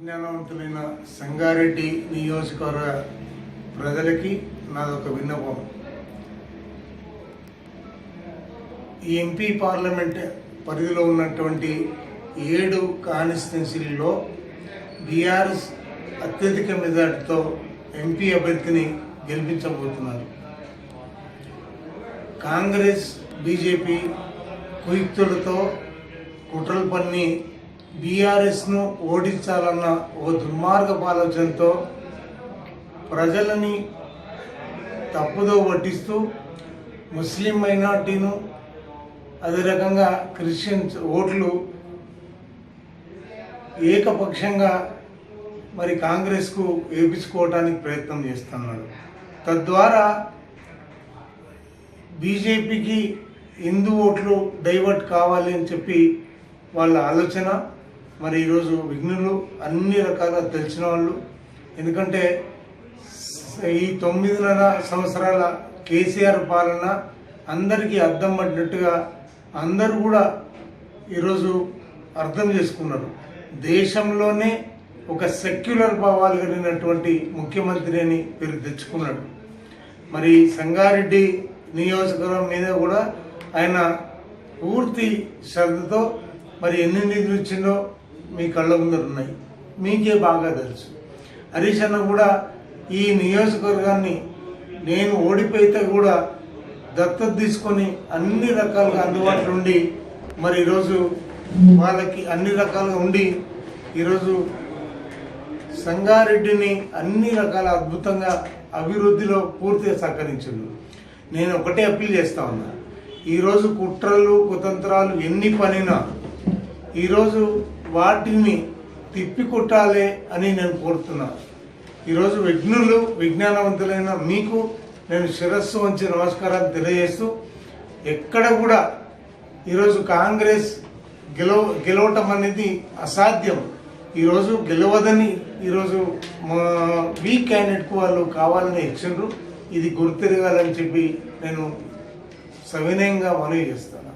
జ్ఞానవంతులైన సంగారెడ్డి నియోజకవర్గ ప్రజలకి నాదొక విన్నపం. ఈ ఎంపీ పార్లమెంట్ పరిధిలో ఉన్నటువంటి ఏడు కాన్స్టిట్యున్సీల్లో బీఆర్ఎస్ అత్యధిక మెజార్టీతో ఎంపీ అభ్యర్థిని గెలిపించబోతున్నారు. కాంగ్రెస్ బీజేపీ కుయుక్తులతో కుట్రలు పన్ని బీఆర్ఎస్ను ఓడించాలన్న ఒక దుర్మార్గ ఆలోచనతో ప్రజలని తప్పుదో పట్టిస్తూ ముస్లిం మైనార్టీను అదే రకంగా క్రిస్టియన్స్ ఓట్లు ఏకపక్షంగా మరి కాంగ్రెస్కు వేపించుకోవడానికి ప్రయత్నం చేస్తున్నాడు తద్వారా బీజేపీకి హిందూ ఓట్లు డైవర్ట్ కావాలి అని చెప్పి వాళ్ళ ఆలోచన మరి ఈరోజు విఘ్నులు అన్ని రకాల తెలిసిన వాళ్ళు. ఎందుకంటే ఈ తొమ్మిదిన్నర సంవత్సరాల కేసీఆర్ పాలన అందరికీ అర్థం పడినట్టుగా అందరూ కూడా ఈరోజు అర్థం చేసుకున్నారు. దేశంలోనే ఒక సెక్యులర్ భావాలు కలిగినటువంటి ముఖ్యమంత్రి అని పేరు తెచ్చుకున్నాడు మరి సంగారెడ్డి నియోజకవర్గం మీద కూడా ఆయన పూర్తి శ్రద్ధతో మరి ఎన్ని నిధులు ఇచ్చిందో మీ కళ్ళ ముందర ఉన్నాయి. మీకే బాగా తెలుసు. హరీష్ అన్న కూడా ఈ నియోజకవర్గాన్ని నేను ఓడిపోయితే కూడా దత్తత తీసుకొని అన్ని రకాలుగా అందుబాటులో ఉండి మరి ఈరోజు వాళ్ళకి అన్ని రకాలుగా ఉండి ఈరోజు సంగారెడ్డిని అన్ని రకాల అద్భుతంగా అభివృద్ధిలో పూర్తిగా సహకరించిండు. నేను ఒకటే అప్పీల్ చేస్తా ఉన్నా. ఈరోజు కుట్రలు కుతంత్రాలు ఎన్ని పనినా ఈరోజు వాటిని తిప్పి కొట్టాలి అని నేను కోరుతున్నాను. ఈరోజు విఘ్నులు విజ్ఞానవంతులైన మీకు నేను శిరస్సు వంచి నమస్కారాలు తెలియజేస్తూ ఎక్కడ కూడా ఈరోజు కాంగ్రెస్ గెలవ గెలవటం అనేది అసాధ్యం. ఈరోజు గెలవదని ఈరోజు మా వీక్ క్యాండిడేట్కు వాళ్ళు కావాలని ఇచ్చిండ్రు. ఇది గుర్తిరగాలని చెప్పి నేను సవినయంగా మనవి చేస్తాను